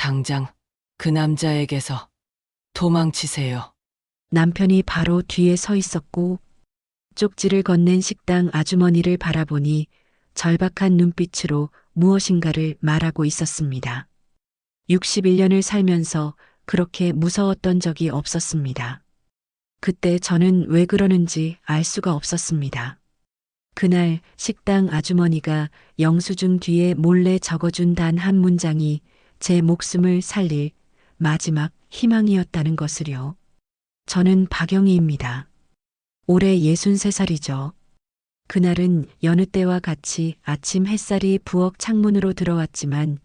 당장 그 남자에게서 도망치세요. 남편이 바로 뒤에 서 있었고 쪽지를 건넨 식당 아주머니를 바라보니 절박한 눈빛으로 무엇인가를 말하고 있었습니다. 61년을 살면서 그렇게 무서웠던 적이 없었습니다. 그때 저는 왜 그러는지 알 수가 없었습니다. 그날 식당 아주머니가 영수증 뒤에 몰래 적어준 단 한 문장이 제 목숨을 살릴 마지막 희망이었다는 것을요. 저는 박영희입니다. 올해 63살이죠. 그날은 여느 때와 같이 아침 햇살이 부엌 창문으로 들어왔지만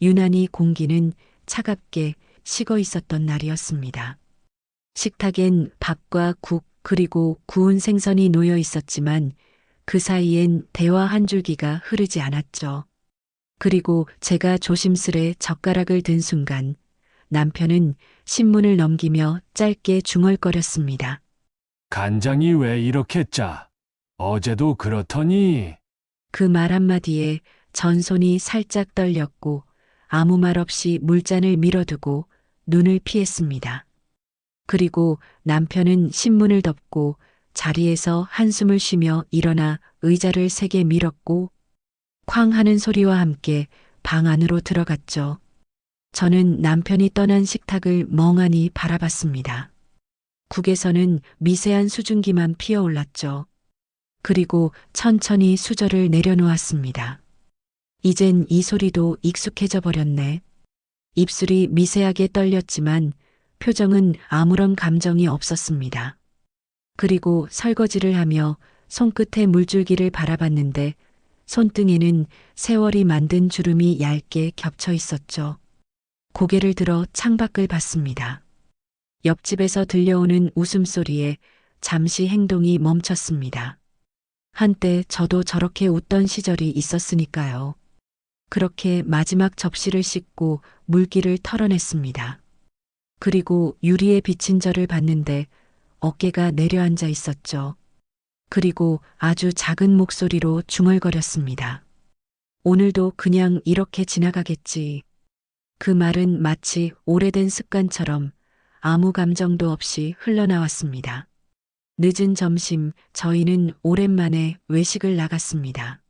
유난히 공기는 차갑게 식어 있었던 날이었습니다. 식탁엔 밥과 국 그리고 구운 생선이 놓여 있었지만 그 사이엔 대화 한 줄기가 흐르지 않았죠. 그리고 제가 조심스레 젓가락을 든 순간 남편은 신문을 넘기며 짧게 중얼거렸습니다. 간장이 왜 이렇게 짜? 어제도 그렇더니 그 말 한마디에 전손이 살짝 떨렸고 아무 말 없이 물잔을 밀어두고 눈을 피했습니다. 그리고 남편은 신문을 덮고 자리에서 한숨을 쉬며 일어나 의자를 세게 밀었고 쾅 하는 소리와 함께 방 안으로 들어갔죠. 저는 남편이 떠난 식탁을 멍하니 바라봤습니다. 국에서는 미세한 수증기만 피어올랐죠. 그리고 천천히 수저를 내려놓았습니다. 이젠 이 소리도 익숙해져 버렸네. 입술이 미세하게 떨렸지만 표정은 아무런 감정이 없었습니다. 그리고 설거지를 하며 손끝에 물줄기를 바라봤는데 손등에는 세월이 만든 주름이 얇게 겹쳐 있었죠. 고개를 들어 창밖을 봤습니다. 옆집에서 들려오는 웃음소리에 잠시 행동이 멈췄습니다. 한때 저도 저렇게 웃던 시절이 있었으니까요. 그렇게 마지막 접시를 씻고 물기를 털어냈습니다. 그리고 유리에 비친 저를 봤는데 어깨가 내려앉아 있었죠. 그리고 아주 작은 목소리로 중얼거렸습니다. 오늘도 그냥 이렇게 지나가겠지. 그 말은 마치 오래된 습관처럼 아무 감정도 없이 흘러나왔습니다. 늦은 점심 저희는 오랜만에 외식을 나갔습니다.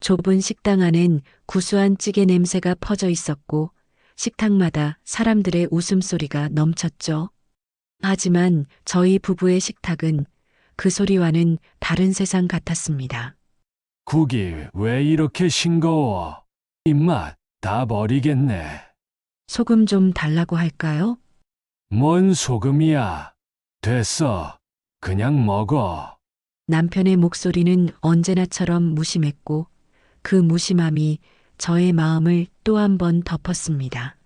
좁은 식당 안엔 구수한 찌개 냄새가 퍼져 있었고 식탁마다 사람들의 웃음소리가 넘쳤죠. 하지만 저희 부부의 식탁은 그 소리와는 다른 세상 같았습니다. 국이 왜 이렇게 싱거워? 입맛 다 버리겠네. 소금 좀 달라고 할까요? 뭔 소금이야? 됐어. 그냥 먹어. 남편의 목소리는 언제나처럼 무심했고 그 무심함이 저의 마음을 또 한 번 덮었습니다.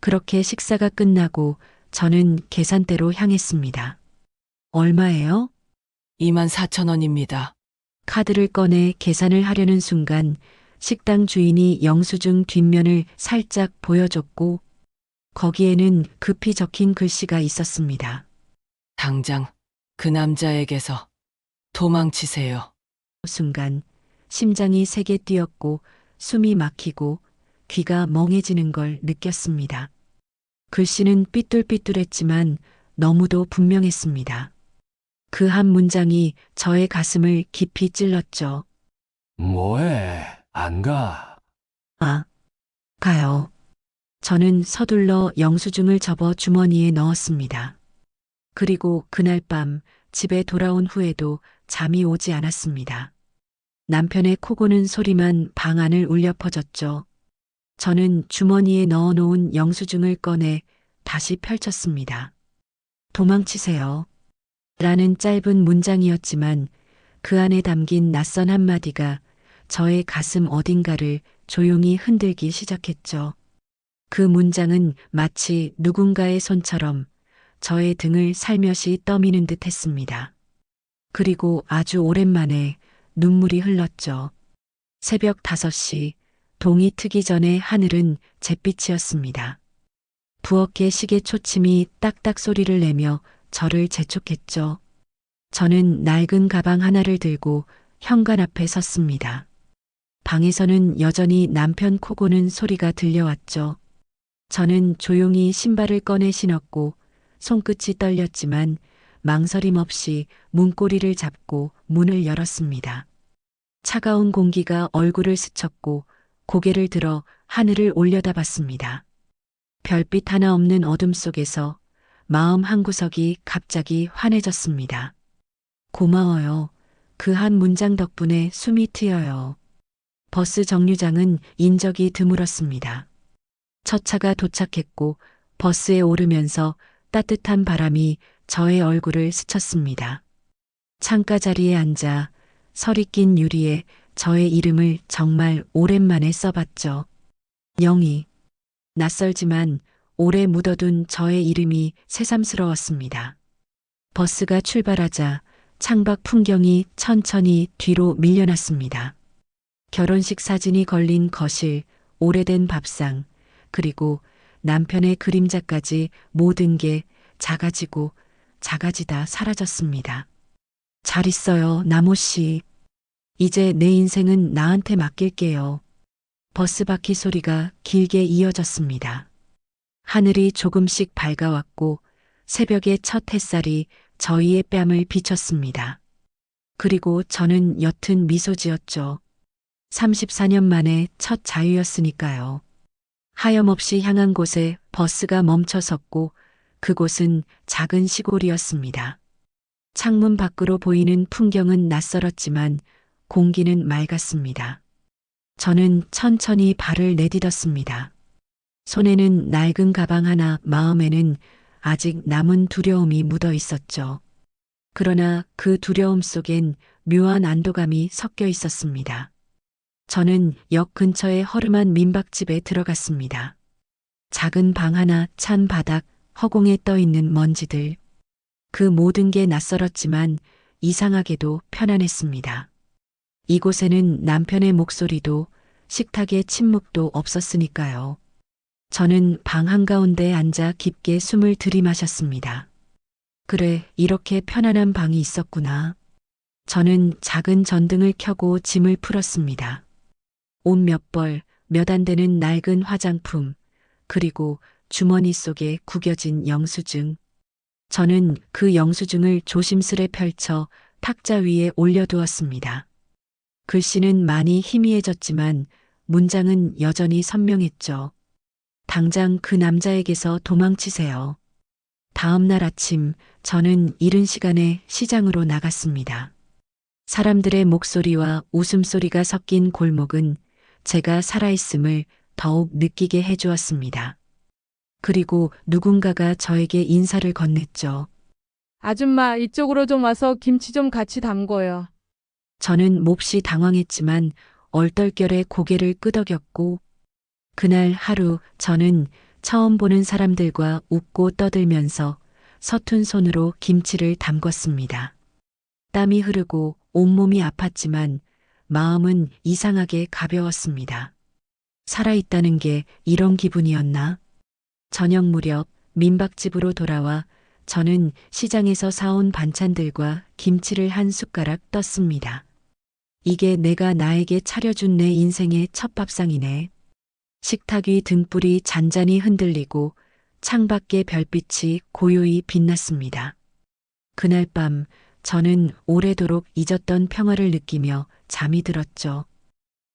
그렇게 식사가 끝나고 저는 계산대로 향했습니다. 얼마예요? 2만 4천 원입니다. 카드를 꺼내 계산을 하려는 순간 식당 주인이 영수증 뒷면을 살짝 보여줬고 거기에는 급히 적힌 글씨가 있었습니다. 당장 그 남자에게서 도망치세요. 순간 심장이 세게 뛰었고 숨이 막히고 귀가 멍해지는 걸 느꼈습니다. 글씨는 삐뚤삐뚤했지만 너무도 분명했습니다. 그 한 문장이 저의 가슴을 깊이 찔렀죠. 뭐해? 안 가. 아, 가요. 저는 서둘러 영수증을 접어 주머니에 넣었습니다. 그리고 그날 밤 집에 돌아온 후에도 잠이 오지 않았습니다. 남편의 코 고는 소리만 방 안을 울려 퍼졌죠. 저는 주머니에 넣어 놓은 영수증을 꺼내 다시 펼쳤습니다. 도망치세요. 라는 짧은 문장이었지만 그 안에 담긴 낯선 한마디가 저의 가슴 어딘가를 조용히 흔들기 시작했죠. 그 문장은 마치 누군가의 손처럼 저의 등을 살며시 떠미는 듯 했습니다. 그리고 아주 오랜만에 눈물이 흘렀죠. 새벽 5시, 동이 트기 전에 하늘은 잿빛이었습니다. 부엌의 시계 초침이 딱딱 소리를 내며 저를 재촉했죠. 저는 낡은 가방 하나를 들고 현관 앞에 섰습니다. 방에서는 여전히 남편 코 고는 소리가 들려왔죠. 저는 조용히 신발을 꺼내 신었고 손끝이 떨렸지만 망설임 없이 문고리를 잡고 문을 열었습니다. 차가운 공기가 얼굴을 스쳤고 고개를 들어 하늘을 올려다봤습니다. 별빛 하나 없는 어둠 속에서 마음 한구석이 갑자기 환해졌습니다. 고마워요. 그 한 문장 덕분에 숨이 트여요. 버스 정류장은 인적이 드물었습니다. 첫 차가 도착했고 버스에 오르면서 따뜻한 바람이 저의 얼굴을 스쳤습니다. 창가 자리에 앉아 서리 낀 유리에 저의 이름을 정말 오랜만에 써봤죠. 영희. 낯설지만 오래 묻어둔 저의 이름이 새삼스러웠습니다. 버스가 출발하자 창밖 풍경이 천천히 뒤로 밀려났습니다. 결혼식 사진이 걸린 거실, 오래된 밥상, 그리고 남편의 그림자까지 모든 게 작아지고 작아지다 사라졌습니다. 잘 있어요, 나모 씨. 이제 내 인생은 나한테 맡길게요. 버스 바퀴 소리가 길게 이어졌습니다. 하늘이 조금씩 밝아왔고 새벽의 첫 햇살이 저희의 뺨을 비쳤습니다. 그리고 저는 옅은 미소 지었죠. 34년 만에 첫 자유였으니까요. 하염없이 향한 곳에 버스가 멈춰 섰고 그곳은 작은 시골이었습니다. 창문 밖으로 보이는 풍경은 낯설었지만 공기는 맑았습니다. 저는 천천히 발을 내딛었습니다. 손에는 낡은 가방 하나, 마음에는 아직 남은 두려움이 묻어 있었죠. 그러나 그 두려움 속엔 묘한 안도감이 섞여 있었습니다. 저는 역 근처의 허름한 민박집에 들어갔습니다. 작은 방 하나, 찬 바닥, 허공에 떠 있는 먼지들. 그 모든 게 낯설었지만 이상하게도 편안했습니다. 이곳에는 남편의 목소리도 식탁의 침묵도 없었으니까요. 저는 방 한가운데 앉아 깊게 숨을 들이마셨습니다. 그래, 이렇게 편안한 방이 있었구나. 저는 작은 전등을 켜고 짐을 풀었습니다. 옷 몇 벌, 몇 안 되는 낡은 화장품, 그리고 주머니 속에 구겨진 영수증. 저는 그 영수증을 조심스레 펼쳐 탁자 위에 올려두었습니다. 글씨는 많이 희미해졌지만 문장은 여전히 선명했죠. 당장 그 남자에게서 도망치세요. 다음 날 아침 저는 이른 시간에 시장으로 나갔습니다. 사람들의 목소리와 웃음소리가 섞인 골목은 제가 살아있음을 더욱 느끼게 해주었습니다. 그리고 누군가가 저에게 인사를 건넸죠. 아줌마, 이쪽으로 좀 와서 김치 좀 같이 담궈요. 저는 몹시 당황했지만 얼떨결에 고개를 끄덕였고 그날 하루 저는 처음 보는 사람들과 웃고 떠들면서 서툰 손으로 김치를 담궜습니다. 땀이 흐르고 온몸이 아팠지만 마음은 이상하게 가벼웠습니다. 살아있다는 게 이런 기분이었나? 저녁 무렵 민박집으로 돌아와 저는 시장에서 사온 반찬들과 김치를 한 숟가락 떴습니다. 이게 내가 나에게 차려준 내 인생의 첫 밥상이네. 식탁 위 등불이 잔잔히 흔들리고 창밖의 별빛이 고요히 빛났습니다. 그날 밤 저는 오래도록 잊었던 평화를 느끼며 잠이 들었죠.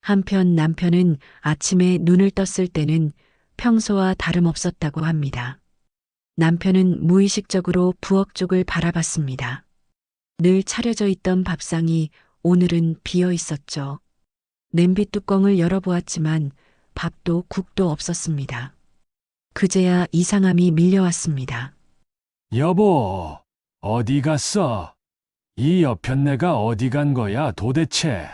한편 남편은 아침에 눈을 떴을 때는 평소와 다름없었다고 합니다. 남편은 무의식적으로 부엌 쪽을 바라봤습니다. 늘 차려져 있던 밥상이 오늘은 비어 있었죠. 냄비 뚜껑을 열어보았지만 밥도 국도 없었습니다. 그제야 이상함이 밀려왔습니다. 여보, 어디 갔어? 이 여편네가 어디 간 거야 도대체?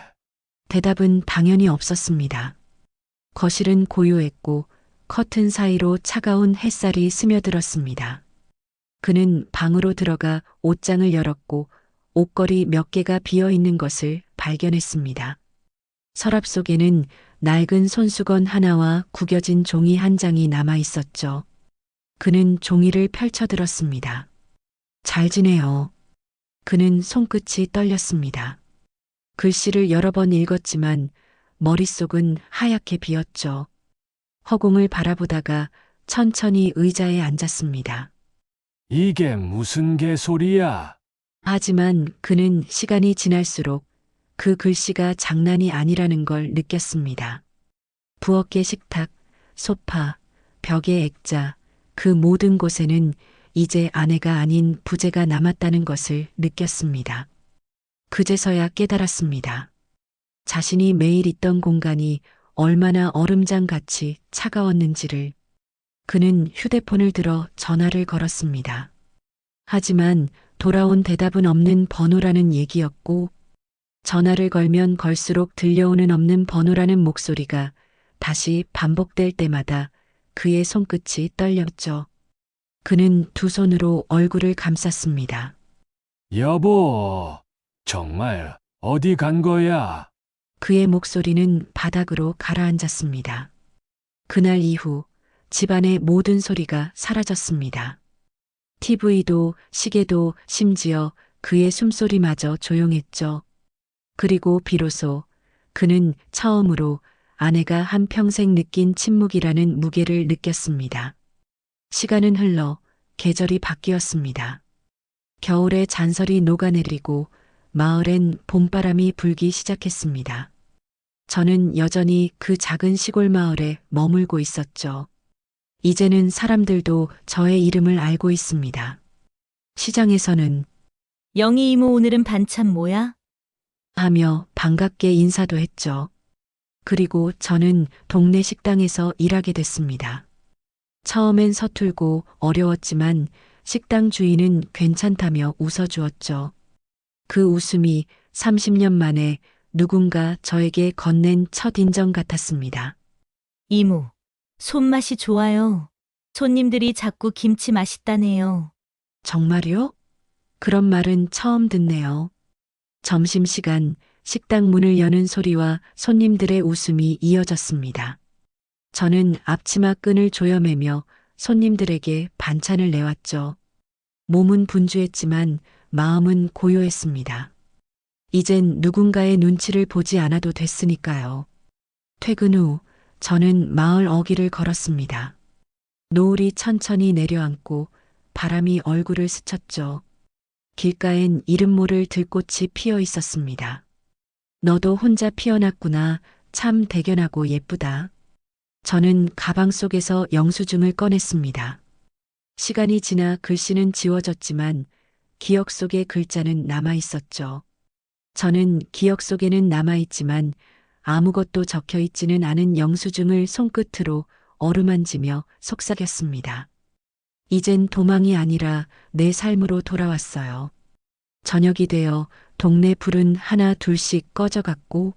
대답은 당연히 없었습니다. 거실은 고요했고 커튼 사이로 차가운 햇살이 스며들었습니다. 그는 방으로 들어가 옷장을 열었고 옷걸이 몇 개가 비어 있는 것을 발견했습니다. 서랍 속에는 낡은 손수건 하나와 구겨진 종이 한 장이 남아 있었죠. 그는 종이를 펼쳐들었습니다. 잘 지내요. 그는 손끝이 떨렸습니다. 글씨를 여러 번 읽었지만 머릿속은 하얗게 비었죠. 허공을 바라보다가 천천히 의자에 앉았습니다. 이게 무슨 개소리야? 하지만 그는 시간이 지날수록 그 글씨가 장난이 아니라는 걸 느꼈습니다. 부엌의 식탁, 소파, 벽의 액자, 그 모든 곳에는 이제 아내가 아닌 부재가 남았다는 것을 느꼈습니다. 그제서야 깨달았습니다. 자신이 매일 있던 공간이 얼마나 얼음장 같이 차가웠는지를 그는 휴대폰을 들어 전화를 걸었습니다. 하지만 돌아온 대답은 없는 번호라는 얘기였고, 전화를 걸면 걸수록 들려오는 없는 번호라는 목소리가 다시 반복될 때마다 그의 손끝이 떨렸죠. 그는 두 손으로 얼굴을 감쌌습니다. 여보, 정말 어디 간 거야? 그의 목소리는 바닥으로 가라앉았습니다. 그날 이후 집안의 모든 소리가 사라졌습니다. TV도 시계도 심지어 그의 숨소리마저 조용했죠. 그리고 비로소 그는 처음으로 아내가 한평생 느낀 침묵이라는 무게를 느꼈습니다. 시간은 흘러 계절이 바뀌었습니다. 겨울에 잔설이 녹아내리고 마을엔 봄바람이 불기 시작했습니다. 저는 여전히 그 작은 시골 마을에 머물고 있었죠. 이제는 사람들도 저의 이름을 알고 있습니다. 시장에서는 영희 이모 오늘은 반찬 뭐야? 하며 반갑게 인사도 했죠. 그리고 저는 동네 식당에서 일하게 됐습니다. 처음엔 서툴고 어려웠지만 식당 주인은 괜찮다며 웃어주었죠. 그 웃음이 30년 만에 누군가 저에게 건넨 첫 인정 같았습니다. 이모, 손맛이 좋아요. 손님들이 자꾸 김치 맛있다네요. 정말요? 그런 말은 처음 듣네요. 점심시간 식당 문을 여는 소리와 손님들의 웃음이 이어졌습니다. 저는 앞치마 끈을 조여매며 손님들에게 반찬을 내왔죠. 몸은 분주했지만 마음은 고요했습니다. 이젠 누군가의 눈치를 보지 않아도 됐으니까요. 퇴근 후 저는 마을 어귀를 걸었습니다. 노을이 천천히 내려앉고 바람이 얼굴을 스쳤죠. 길가엔 이름 모를 들꽃이 피어 있었습니다. 너도 혼자 피어났구나. 참 대견하고 예쁘다. 저는 가방 속에서 영수증을 꺼냈습니다. 시간이 지나 글씨는 지워졌지만 기억 속의 글자는 남아 있었죠. 저는 기억 속에는 남아 있지만 아무것도 적혀 있지는 않은 영수증을 손끝으로 어루만지며 속삭였습니다. 이젠 도망이 아니라 내 삶으로 돌아왔어요. 저녁이 되어 동네 불은 하나 둘씩 꺼져갔고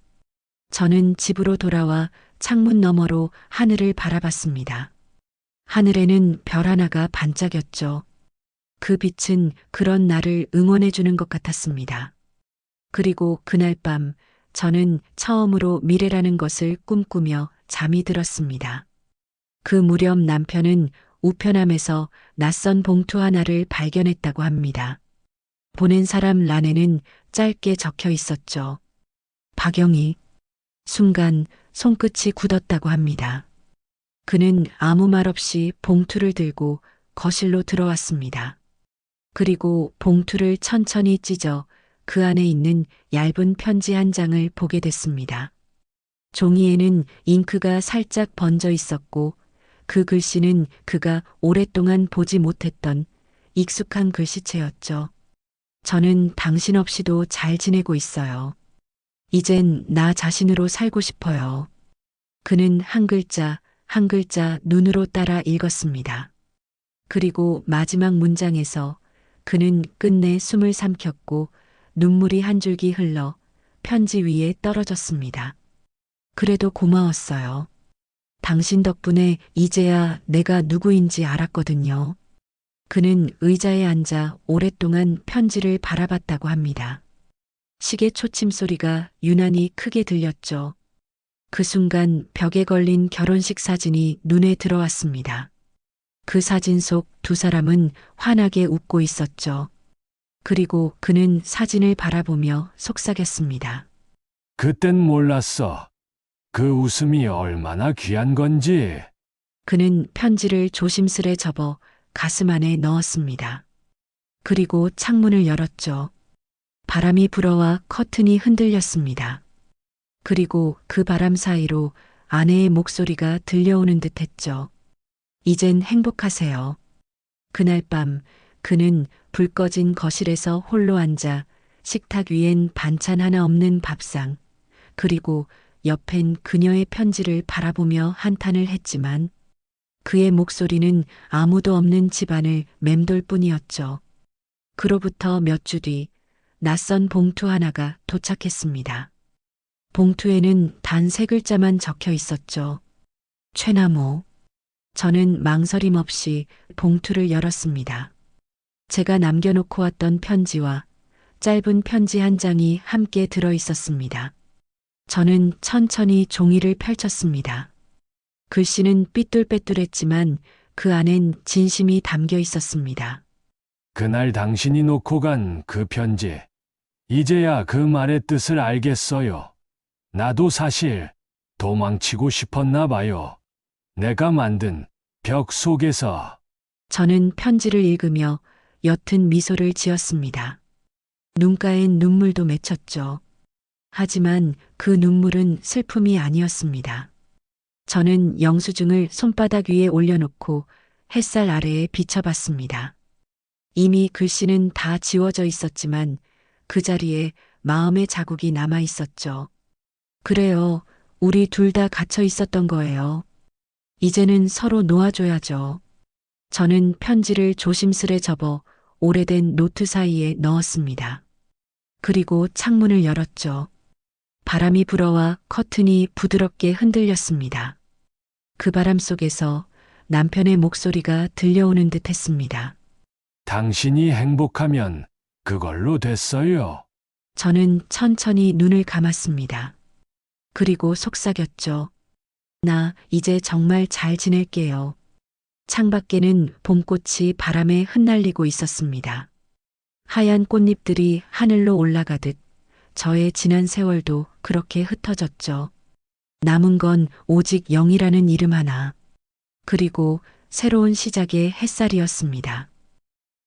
저는 집으로 돌아와 창문 너머로 하늘을 바라봤습니다. 하늘에는 별 하나가 반짝였죠. 그 빛은 그런 나를 응원해주는 것 같았습니다. 그리고 그날 밤 저는 처음으로 미래라는 것을 꿈꾸며 잠이 들었습니다. 그 무렵 남편은 우편함에서 낯선 봉투 하나를 발견했다고 합니다. 보낸 사람 란에는 짧게 적혀 있었죠. 박영희. 순간 손끝이 굳었다고 합니다. 그는 아무 말 없이 봉투를 들고 거실로 들어왔습니다. 그리고 봉투를 천천히 찢어 그 안에 있는 얇은 편지 한 장을 보게 됐습니다. 종이에는 잉크가 살짝 번져 있었고 그 글씨는 그가 오랫동안 보지 못했던 익숙한 글씨체였죠. 저는 당신 없이도 잘 지내고 있어요. 이젠 나 자신으로 살고 싶어요. 그는 한 글자, 한 글자 눈으로 따라 읽었습니다. 그리고 마지막 문장에서 그는 끝내 숨을 삼켰고 눈물이 한 줄기 흘러 편지 위에 떨어졌습니다. 그래도 고마웠어요. 당신 덕분에 이제야 내가 누구인지 알았거든요. 그는 의자에 앉아 오랫동안 편지를 바라봤다고 합니다. 시계 초침 소리가 유난히 크게 들렸죠. 그 순간 벽에 걸린 결혼식 사진이 눈에 들어왔습니다. 그 사진 속 두 사람은 환하게 웃고 있었죠. 그리고 그는 사진을 바라보며 속삭였습니다. 그땐 몰랐어. 그 웃음이 얼마나 귀한 건지. 그는 편지를 조심스레 접어 가슴 안에 넣었습니다. 그리고 창문을 열었죠. 바람이 불어와 커튼이 흔들렸습니다. 그리고 그 바람 사이로 아내의 목소리가 들려오는 듯 했죠. 이젠 행복하세요. 그날 밤 그는 불 꺼진 거실에서 홀로 앉아 식탁 위엔 반찬 하나 없는 밥상, 그리고 옆엔 그녀의 편지를 바라보며 한탄을 했지만 그의 목소리는 아무도 없는 집안을 맴돌 뿐이었죠. 그로부터 몇 주 뒤 낯선 봉투 하나가 도착했습니다. 봉투에는 단 세 글자만 적혀 있었죠. 최나무. 저는 망설임 없이 봉투를 열었습니다. 제가 남겨놓고 왔던 편지와 짧은 편지 한 장이 함께 들어 있었습니다. 저는 천천히 종이를 펼쳤습니다. 글씨는 삐뚤빼뚤했지만 그 안엔 진심이 담겨 있었습니다. 그날 당신이 놓고 간 그 편지. 이제야 그 말의 뜻을 알겠어요. 나도 사실 도망치고 싶었나 봐요. 내가 만든 벽 속에서 저는 편지를 읽으며 옅은 미소를 지었습니다. 눈가엔 눈물도 맺혔죠. 하지만 그 눈물은 슬픔이 아니었습니다. 저는 영수증을 손바닥 위에 올려놓고 햇살 아래에 비춰봤습니다. 이미 글씨는 다 지워져 있었지만 그 자리에 마음의 자국이 남아 있었죠. 그래요. 우리 둘 다 갇혀 있었던 거예요. 이제는 서로 놓아줘야죠. 저는 편지를 조심스레 접어 오래된 노트 사이에 넣었습니다. 그리고 창문을 열었죠. 바람이 불어와 커튼이 부드럽게 흔들렸습니다. 그 바람 속에서 남편의 목소리가 들려오는 듯 했습니다. 당신이 행복하면 그걸로 됐어요. 저는 천천히 눈을 감았습니다. 그리고 속삭였죠. 나 이제 정말 잘 지낼게요. 창밖에는 봄꽃이 바람에 흩날리고 있었습니다. 하얀 꽃잎들이 하늘로 올라가듯 저의 지난 세월도 그렇게 흩어졌죠. 남은 건 오직 영이라는 이름 하나. 그리고 새로운 시작의 햇살이었습니다.